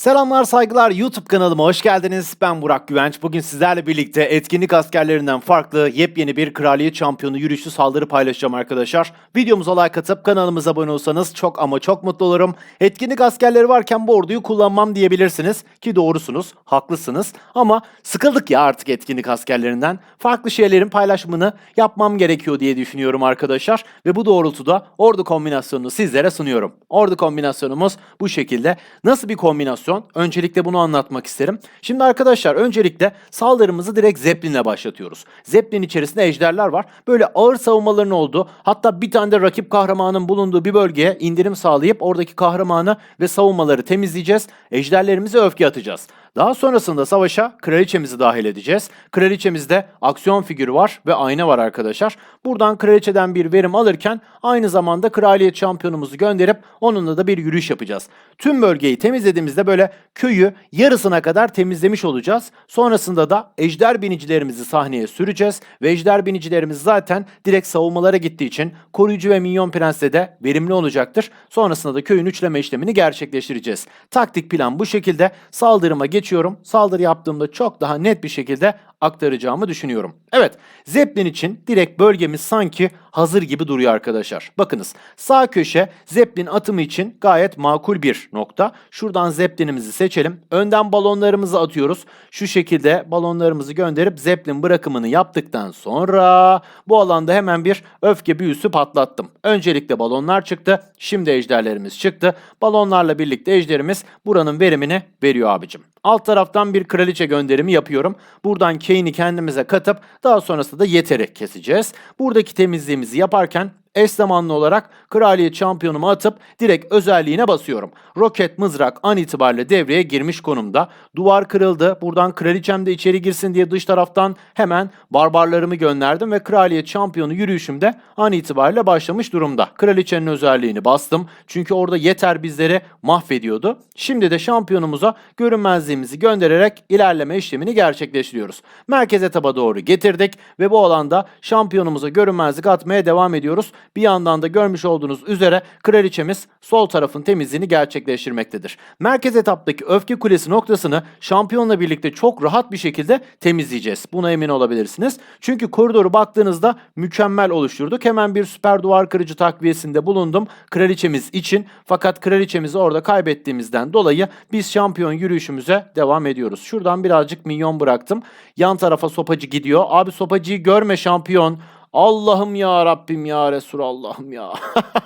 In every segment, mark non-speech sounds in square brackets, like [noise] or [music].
Selamlar saygılar YouTube kanalıma hoş geldiniz. Ben Burak Güvenç. Bugün sizlerle birlikte etkinlik askerlerinden farklı yepyeni bir kraliyet şampiyonu yürüyüşlü saldırı paylaşacağım arkadaşlar. Videomuza like atıp kanalımıza abone olsanız çok ama çok mutlu olurum. Etkinlik askerleri varken bu orduyu kullanmam diyebilirsiniz. Ki doğrusunuz, haklısınız. Ama sıkıldık ya artık etkinlik askerlerinden. Farklı şeylerin paylaşımını yapmam gerekiyor diye düşünüyorum arkadaşlar. Ve bu doğrultuda ordu kombinasyonunu sizlere sunuyorum. Ordu kombinasyonumuz bu şekilde. Nasıl bir kombinasyon? Öncelikle bunu anlatmak isterim. Şimdi arkadaşlar öncelikle saldırımızı direkt Zeppelin'le başlatıyoruz. Zeppelin içerisinde ejderler var. Böyle ağır savunmaların olduğu hatta bir tane de rakip kahramanın bulunduğu bir bölgeye indirim sağlayıp oradaki kahramanı ve savunmaları temizleyeceğiz. Ejderlerimize öfke atacağız. Daha sonrasında savaşa kraliçemizi dahil edeceğiz. Kraliçemizde aksiyon figürü var ve ayna var arkadaşlar. Buradan kraliçeden bir verim alırken aynı zamanda kraliyet şampiyonumuzu gönderip onunla da bir yürüyüş yapacağız. Tüm bölgeyi temizlediğimizde böyle köyü yarısına kadar temizlemiş olacağız. Sonrasında da ejder binicilerimizi sahneye süreceğiz ve ejder binicilerimiz zaten direkt savunmalara gittiği için koruyucu ve minyon prensle de verimli olacaktır. Sonrasında da köyün üçleme işlemini gerçekleştireceğiz. Taktik plan bu şekilde. Saldırıma geçiyorum. Saldırı yaptığımda çok daha net bir şekilde aktaracağımı düşünüyorum. Evet, Zeppelin için direkt bölgemiz sanki hazır gibi duruyor arkadaşlar. Bakınız sağ köşe Zeppelin atımı için gayet makul bir nokta. Şuradan Zeppelin'imizi seçelim. Önden balonlarımızı atıyoruz. Şu şekilde balonlarımızı gönderip Zeppelin bırakımını yaptıktan sonra bu alanda hemen bir öfke büyüsü patlattım. Öncelikle balonlar çıktı. Şimdi ejderlerimiz çıktı. Balonlarla birlikte ejderimiz buranın verimini veriyor abicim. Alt taraftan bir kraliçe gönderimi yapıyorum. Buradan Kane'i kendimize katıp daha sonrasında da yeteri keseceğiz. Buradaki temizliğimizi yaparken eş zamanlı olarak kraliyet şampiyonumu atıp direkt özelliğine basıyorum. Roket mızrak an itibariyle devreye girmiş konumda. Duvar kırıldı. Buradan kraliçem de içeri girsin diye dış taraftan hemen barbarlarımı gönderdim ve kraliyet şampiyonu yürüyüşümde an itibariyle başlamış durumda. Kraliçenin özelliğini bastım. Çünkü orada yeter bizleri mahvediyordu. Şimdi de şampiyonumuza görünmezliğimizi göndererek ilerleme işlemini gerçekleştiriyoruz. Merkez etaba doğru getirdik ve bu alanda şampiyonumuza görünmezlik atmaya devam ediyoruz. Bir yandan da görmüş olduğunuz üzere kraliçemiz sol tarafın temizliğini gerçekleştirmektedir. Merkez etaptaki öfke kulesi noktasını şampiyonla birlikte çok rahat bir şekilde temizleyeceğiz. Buna emin olabilirsiniz. Çünkü koridoru baktığınızda mükemmel oluşturduk. Hemen bir süper duvar kırıcı takviyesinde bulundum kraliçemiz için. Fakat kraliçemizi orada kaybettiğimizden dolayı biz şampiyon yürüyüşümüze devam ediyoruz. Şuradan birazcık minyon bıraktım. Yan tarafa sopacı gidiyor. Abi sopacıyı görme şampiyon. Allah'ım ya Rabbim ya Resulallah'ım ya.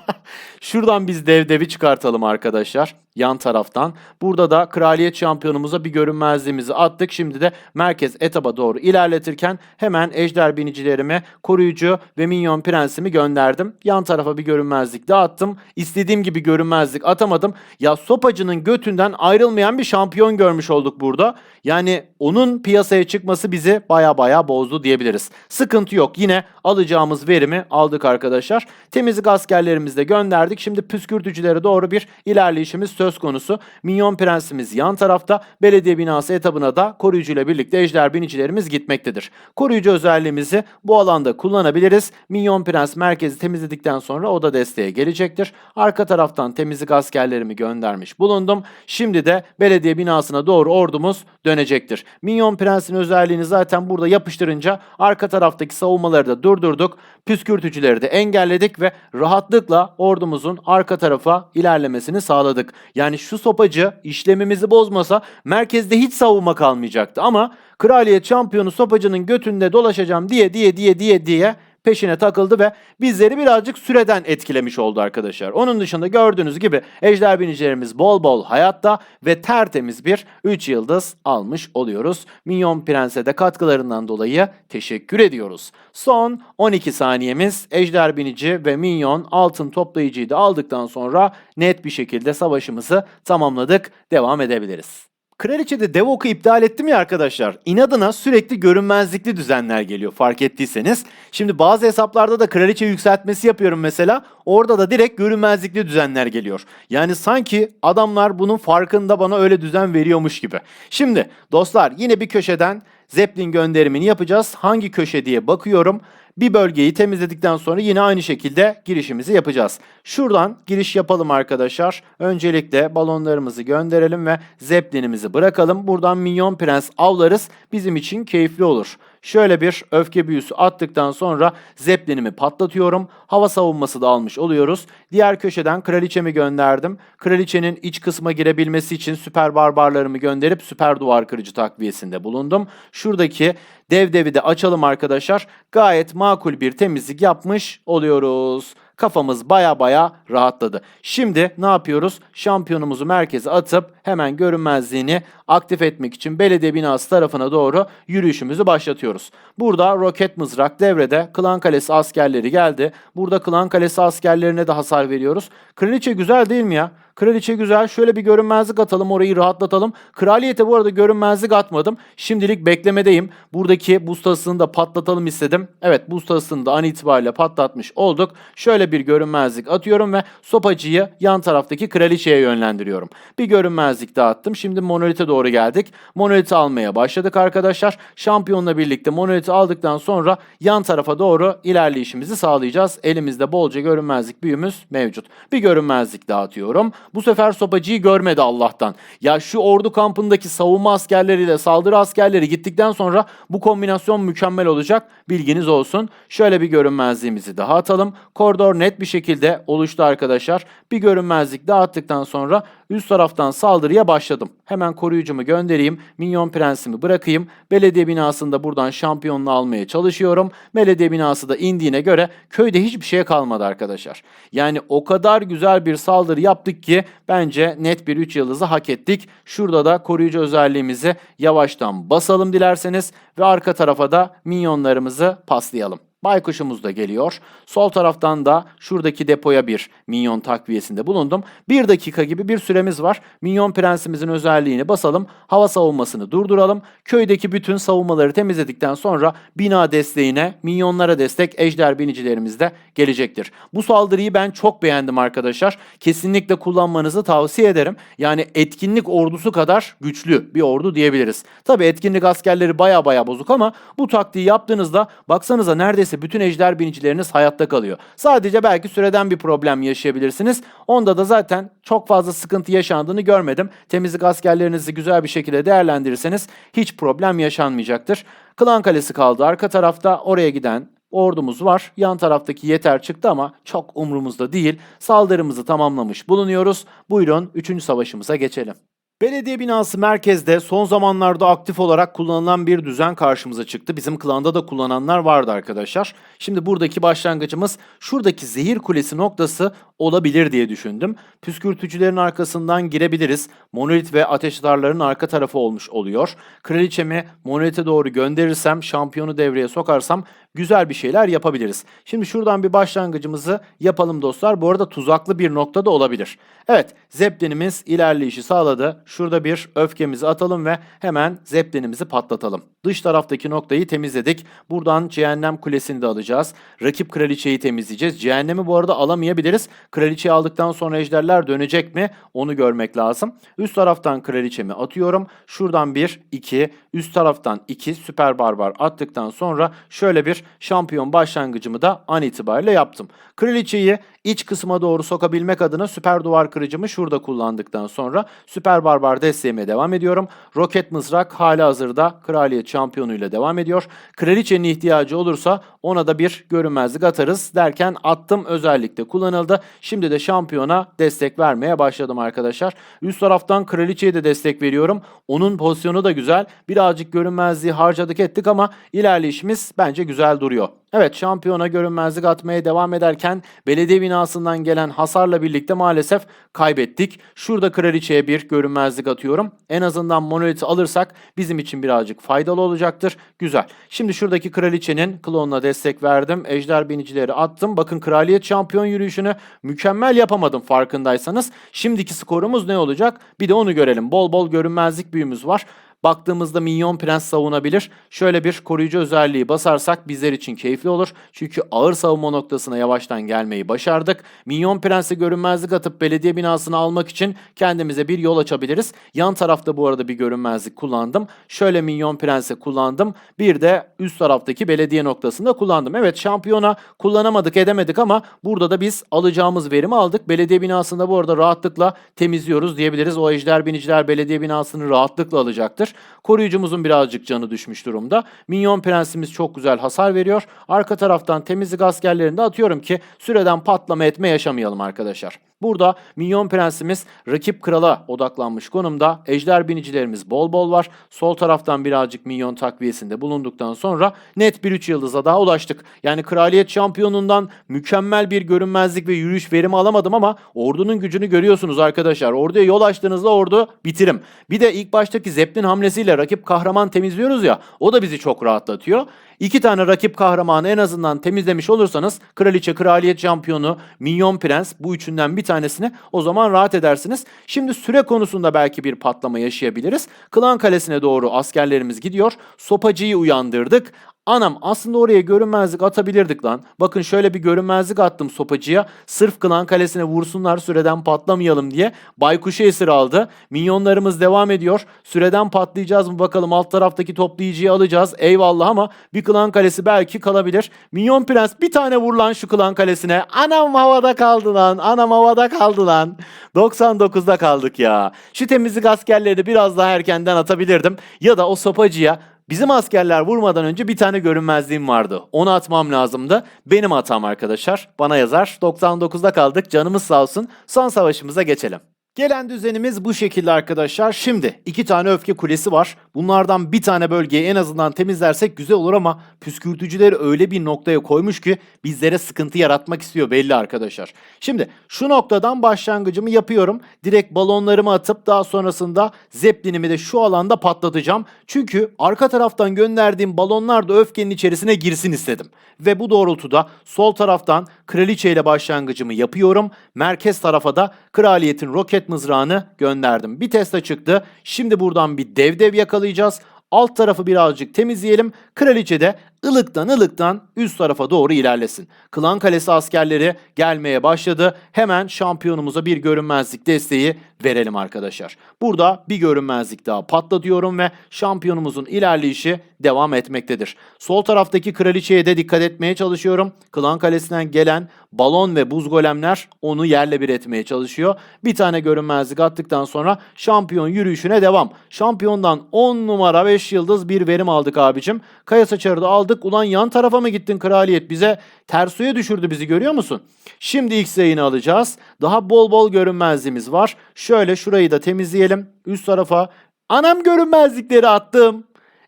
[laughs] Şuradan biz dev devi çıkartalım arkadaşlar. Yan taraftan. Burada da kraliyet şampiyonumuza bir görünmezliğimizi attık. Şimdi de merkez etaba doğru ilerletirken hemen ejder binicilerime koruyucu ve minyon prensimi gönderdim. Yan tarafa bir görünmezlik dağıttım. İstediğim gibi görünmezlik atamadım. Ya sopacının götünden ayrılmayan bir şampiyon görmüş olduk burada. Yani onun piyasaya çıkması bizi baya baya bozdu diyebiliriz. Sıkıntı yok. Yine alacağımız verimi aldık arkadaşlar. Temizlik askerlerimizi de gönderdik. Şimdi püskürtücülere doğru bir ilerleyişimiz söz konusu. Minyon prensimiz yan tarafta. Belediye binası etabına da koruyucuyla birlikte ejder binicilerimiz gitmektedir. Koruyucu özelliğimizi bu alanda kullanabiliriz. Minyon prens merkezi temizledikten sonra o da desteğe gelecektir. Arka taraftan temizlik askerlerimi göndermiş bulundum. Şimdi de belediye binasına doğru ordumuz dönecektir. Minyon prensin özelliğini zaten burada yapıştırınca arka taraftaki savunmaları da durdurduk. Püskürtücüleri de engelledik ve rahatlıkla ordumuzun arka tarafa ilerlemesini sağladık. Yani şu sopacı işlemimizi bozmasa merkezde hiç savunma kalmayacaktı. Ama kraliyet şampiyonu sopacının götünde dolaşacağım diye diye diye diye diye peşine takıldı ve bizleri birazcık süreden etkilemiş oldu arkadaşlar. Onun dışında gördüğünüz gibi ejder binicilerimiz bol bol hayatta ve tertemiz bir 3 yıldız almış oluyoruz. Minyon Prens'e de katkılarından dolayı teşekkür ediyoruz. Son 12 saniyemiz ejder binici ve minyon altın toplayıcıyı da aldıktan sonra net bir şekilde savaşımızı tamamladık. Devam edebiliriz. Kraliçe'de Devok'u iptal ettim ya arkadaşlar. İnadına sürekli görünmezlikli düzenler geliyor fark ettiyseniz. Şimdi bazı hesaplarda da kraliçe yükseltmesi yapıyorum mesela. Orada da direkt görünmezlikli düzenler geliyor. Yani sanki adamlar bunun farkında bana öyle düzen veriyormuş gibi. Şimdi dostlar yine bir köşeden Zeppelin gönderimini yapacağız. Hangi köşe diye bakıyorum. Bir bölgeyi temizledikten sonra yine aynı şekilde girişimizi yapacağız. Şuradan giriş yapalım arkadaşlar. Öncelikle balonlarımızı gönderelim ve Zeppelin'imizi bırakalım. Buradan Minyon Prens avlarız. Bizim için keyifli olur. Şöyle bir öfke büyüsü attıktan sonra Zeppelin'imi patlatıyorum. Hava savunması da almış oluyoruz. Diğer köşeden kraliçemi gönderdim. Kraliçenin iç kısma girebilmesi için süper barbarlarımı gönderip süper duvar kırıcı takviyesinde bulundum. Şuradaki dev devi de açalım arkadaşlar. Gayet makul bir temizlik yapmış oluyoruz. Kafamız baya baya rahatladı. Şimdi ne yapıyoruz? Şampiyonumuzu merkeze atıp hemen görünmezliğini aktif etmek için belediye binası tarafına doğru yürüyüşümüzü başlatıyoruz. Burada roket mızrak devrede Klan Kalesi askerleri geldi. Burada Klan Kalesi askerlerine de hasar veriyoruz. Kraliçe güzel değil mi ya? Kraliçe güzel. Şöyle bir görünmezlik atalım orayı rahatlatalım. Kraliyete bu arada görünmezlik atmadım. Şimdilik beklemedeyim. Buradaki buz tasını da patlatalım istedim. Evet buz tasını da an itibariyle patlatmış olduk. Şöyle bir görünmezlik atıyorum ve sopacıyı yan taraftaki kraliçeye yönlendiriyorum. Bir görünmezlik daha attım. Şimdi monolite doğru geldik. Monoliti almaya başladık arkadaşlar. Şampiyonla birlikte monoliti aldıktan sonra yan tarafa doğru ilerleyişimizi sağlayacağız. Elimizde bolca görünmezlik büyümüz mevcut. Bir görünmezlik daha atıyorum. Bu sefer sopacıyı görmedi Allah'tan. Ya şu ordu kampındaki savunma askerleriyle saldırı askerleri gittikten sonra bu kombinasyon mükemmel olacak. Bilginiz olsun. Şöyle bir görünmezliğimizi daha atalım. Koridor net bir şekilde oluştu arkadaşlar. Bir görünmezlik daha attıktan sonra üst taraftan saldırıya başladım. Hemen koruyucumu göndereyim. Minyon prensimi bırakayım. Belediye binasında buradan şampiyonluğu almaya çalışıyorum. Belediye binası da indiğine göre köyde hiçbir şey kalmadı arkadaşlar. Yani o kadar güzel bir saldırı yaptık ki bence net bir 3 yıldızı hak ettik. Şurada da koruyucu özelliğimizi yavaştan basalım dilerseniz ve arka tarafa da minyonlarımızı paslayalım. Baykuşumuz da geliyor. Sol taraftan da şuradaki depoya bir minyon takviyesinde bulundum. Bir dakika gibi bir süremiz var. Minyon prensimizin özelliğini basalım. Hava savunmasını durduralım. Köydeki bütün savunmaları temizledikten sonra bina desteğine, minyonlara destek ejder binicilerimiz de gelecektir. Bu saldırıyı ben çok beğendim arkadaşlar. Kesinlikle kullanmanızı tavsiye ederim. Yani etkinlik ordusu kadar güçlü bir ordu diyebiliriz. Tabi etkinlik askerleri baya baya bozuk ama bu taktiği yaptığınızda baksanıza neredeyse bütün ejder binicileriniz hayatta kalıyor. Sadece belki süreden bir problem yaşayabilirsiniz. Onda da zaten çok fazla sıkıntı yaşandığını görmedim. Temizlik askerlerinizi güzel bir şekilde değerlendirirseniz hiç problem yaşanmayacaktır. Klan Kalesi kaldı arka tarafta. Oraya giden ordumuz var. Yan taraftaki yeter çıktı ama çok umrumuzda değil. Saldırımızı tamamlamış bulunuyoruz. Buyurun 3. savaşımıza geçelim. Belediye binası merkezde son zamanlarda aktif olarak kullanılan bir düzen karşımıza çıktı. Bizim klanda da kullananlar vardı arkadaşlar. Şimdi buradaki başlangıcımız şuradaki zehir kulesi noktası olabilir diye düşündüm. Püskürtücülerin arkasından girebiliriz. Monolit ve ateşdarların arka tarafı olmuş oluyor. Kraliçemi monolite doğru gönderirsem, şampiyonu devreye sokarsam güzel bir şeyler yapabiliriz. Şimdi şuradan bir başlangıcımızı yapalım dostlar. Bu arada tuzaklı bir nokta da olabilir. Evet, Zeppelin'imiz ilerleyişi sağladı. Şurada bir öfkemizi atalım ve hemen Zeppelin'imizi patlatalım. Dış taraftaki noktayı temizledik. Buradan Cehennem Kulesi'ni de alacağız. Rakip kraliçeyi temizleyeceğiz. Cehennemi bu arada alamayabiliriz. Kraliçeyi aldıktan sonra ejderler dönecek mi? Onu görmek lazım. Üst taraftan kraliçemi atıyorum. Şuradan bir, iki, üst taraftan iki süper barbar attıktan sonra şöyle bir şampiyon başlangıcımı da an itibariyle yaptım. Kraliçeyi iç kısma doğru sokabilmek adına süper duvar kırıcımı şurada kullandıktan sonra süper barbar desteğime devam ediyorum. Roket mızrak hali hazırda kraliyet şampiyonuyla devam ediyor. Kraliçenin ihtiyacı olursa ona da bir görünmezlik atarız derken attım özellikle kullanıldı. Şimdi de şampiyona destek vermeye başladım arkadaşlar. Üst taraftan kraliçeye de destek veriyorum. Onun pozisyonu da güzel. Birazcık görünmezliği harcadık ettik ama ilerleyişimiz bence güzel duruyor. Evet şampiyona görünmezlik atmaya devam ederken belediye binasından gelen hasarla birlikte maalesef kaybettik. Şurada kraliçeye bir görünmezlik atıyorum. En azından monoliti alırsak bizim için birazcık faydalı olacaktır. Güzel. Şimdi şuradaki kraliçenin klonuna destek verdim. Ejder binicileri attım. Bakın kraliyet şampiyon yürüyüşünü mükemmel yapamadım farkındaysanız. Şimdiki skorumuz ne olacak? Bir de onu görelim. Bol bol görünmezlik büyümüz var. Baktığımızda Minyon Prens savunabilir. Şöyle bir koruyucu özelliği basarsak bizler için keyifli olur. Çünkü ağır savunma noktasına yavaştan gelmeyi başardık. Minyon Prens'e görünmezlik atıp belediye binasını almak için kendimize bir yol açabiliriz. Yan tarafta bu arada bir görünmezlik kullandım. Şöyle Minyon Prens'e kullandım. Bir de üst taraftaki belediye noktasında kullandım. Evet şampiyona kullanamadık edemedik ama burada da biz alacağımız verimi aldık. Belediye binasında bu arada rahatlıkla temizliyoruz diyebiliriz. O ejder biniciler belediye binasını rahatlıkla alacaktır. Koruyucumuzun birazcık canı düşmüş durumda. Minyon prensimiz çok güzel hasar veriyor. Arka taraftan temizlik askerlerini de atıyorum ki süreden patlama etme yaşamayalım arkadaşlar. Burada Minyon Prensimiz rakip krala odaklanmış konumda. Ejder binicilerimiz bol bol var. Sol taraftan birazcık minyon takviyesinde bulunduktan sonra net bir 3 yıldıza daha ulaştık. Yani kraliyet şampiyonundan mükemmel bir görünmezlik ve yürüyüş verimi alamadım ama ordunun gücünü görüyorsunuz arkadaşlar. Orduya yol açtığınızda ordu bitirim. Bir de ilk baştaki Zeppelin hamlesiyle rakip kahraman temizliyoruz ya o da bizi çok rahatlatıyor. İki tane rakip kahramanı en azından temizlemiş olursanız kraliçe, kraliyet şampiyonu, minyon prens bu üçünden bir tanesini o zaman rahat edersiniz. Şimdi süre konusunda belki bir patlama yaşayabiliriz. Klan Kalesi'ne doğru askerlerimiz gidiyor. Sopacıyı uyandırdık. Anam aslında oraya görünmezlik atabilirdik lan. Bakın şöyle bir görünmezlik attım sopacıya. Sırf klan kalesine vursunlar süreden patlamayalım diye. Baykuş'u esir aldı. Minyonlarımız devam ediyor. Süreden patlayacağız mı bakalım alt taraftaki toplayıcıyı alacağız. Eyvallah ama bir klan kalesi belki kalabilir. Minyon prens bir tane vur lan şu klan kalesine. Anam havada kaldı lan. Anam havada kaldı lan. 99'da kaldık ya. Şu temizlik askerleri biraz daha erkenden atabilirdim. Ya da o sopacıya Bizim askerler vurmadan önce bir tane görünmezliğim vardı. Onu atmam lazımdı. Benim hatam arkadaşlar. Bana yazar. 99'da kaldık. Canımız sağ olsun. Son savaşımıza geçelim. Gelen düzenimiz bu şekilde arkadaşlar. Şimdi iki tane öfke kulesi var. Bunlardan bir tane bölgeyi en azından temizlersek güzel olur ama püskürtücüleri öyle bir noktaya koymuş ki bizlere sıkıntı yaratmak istiyor belli arkadaşlar. Şimdi şu noktadan başlangıcımı yapıyorum. Direkt balonlarımı atıp daha sonrasında zeplinimi de şu alanda patlatacağım. Çünkü arka taraftan gönderdiğim balonlar da öfkenin içerisine girsin istedim. Ve bu doğrultuda sol taraftan kraliçe ile başlangıcımı yapıyorum. Merkez tarafa da kraliyetin roket mızrağını gönderdim. Bir Tesla çıktı. Şimdi buradan bir dev dev yakalayacağız. Alt tarafı birazcık temizleyelim. Kraliçe de ılıktan ılıktan üst tarafa doğru ilerlesin. Klan Kalesi askerleri gelmeye başladı. Hemen şampiyonumuza bir görünmezlik desteği verelim arkadaşlar. Burada bir görünmezlik daha patlatıyorum ve şampiyonumuzun ilerleyişi devam etmektedir. Sol taraftaki kraliçeye de dikkat etmeye çalışıyorum. Klan Kalesi'nden gelen balon ve buz golemler onu yerle bir etmeye çalışıyor. Bir tane görünmezlik attıktan sonra şampiyon yürüyüşüne devam. Şampiyondan 10 numara 5 yıldız bir verim aldık abicim. Kaya Saçar'ı da aldık. Ulan yan tarafa mı gittin kraliyet? Bize ters suya düşürdü bizi görüyor musun? Şimdi X yayını alacağız. Daha bol bol görünmezliğimiz var. Şöyle şurayı da temizleyelim. Üst tarafa. Anam görünmezlikleri attım.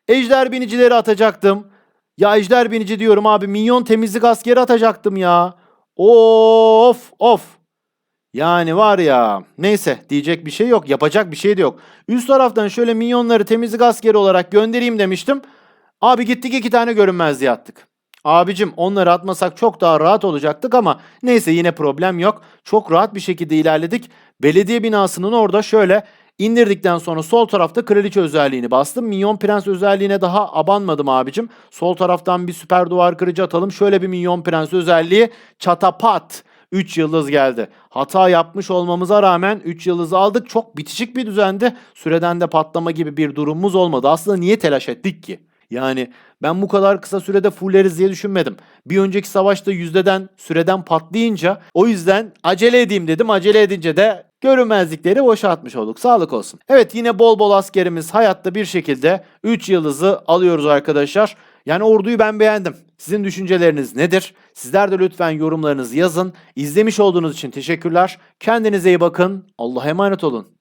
Ejder binicileri atacaktım. Ya ejder binici diyorum abi. Minyon temizlik askeri atacaktım ya. Of of. Yani var ya neyse diyecek bir şey yok yapacak bir şey de yok. Üst taraftan şöyle minyonları temizlik askeri olarak göndereyim demiştim. Abi gittik iki tane görünmezliğe attık. Abicim onları atmasak çok daha rahat olacaktık ama neyse yine problem yok. Çok rahat bir şekilde ilerledik. Belediye binasının orada şöyle indirdikten sonra sol tarafta kraliçe özelliğini bastım. Minyon prens özelliğine daha abanmadım abicim. Sol taraftan bir süper duvar kırıcı atalım. Şöyle bir minyon prens özelliği çatapat. 3 yıldız geldi. Hata yapmış olmamıza rağmen 3 yıldız aldık. Çok bitişik bir düzendi. Süreden de patlama gibi bir durumumuz olmadı. Aslında niye telaş ettik ki? Yani ben bu kadar kısa sürede fulleriz diye düşünmedim. Bir önceki savaşta yüzdeden süreden patlayınca o yüzden acele edeyim dedim. Acele edince de görünmezlikleri boşa atmış olduk. Sağlık olsun. Evet yine bol bol askerimiz hayatta bir şekilde 3 yıldızı alıyoruz arkadaşlar. Yani orduyu ben beğendim. Sizin düşünceleriniz nedir? Sizler de lütfen yorumlarınızı yazın. İzlemiş olduğunuz için teşekkürler. Kendinize iyi bakın. Allah'a emanet olun.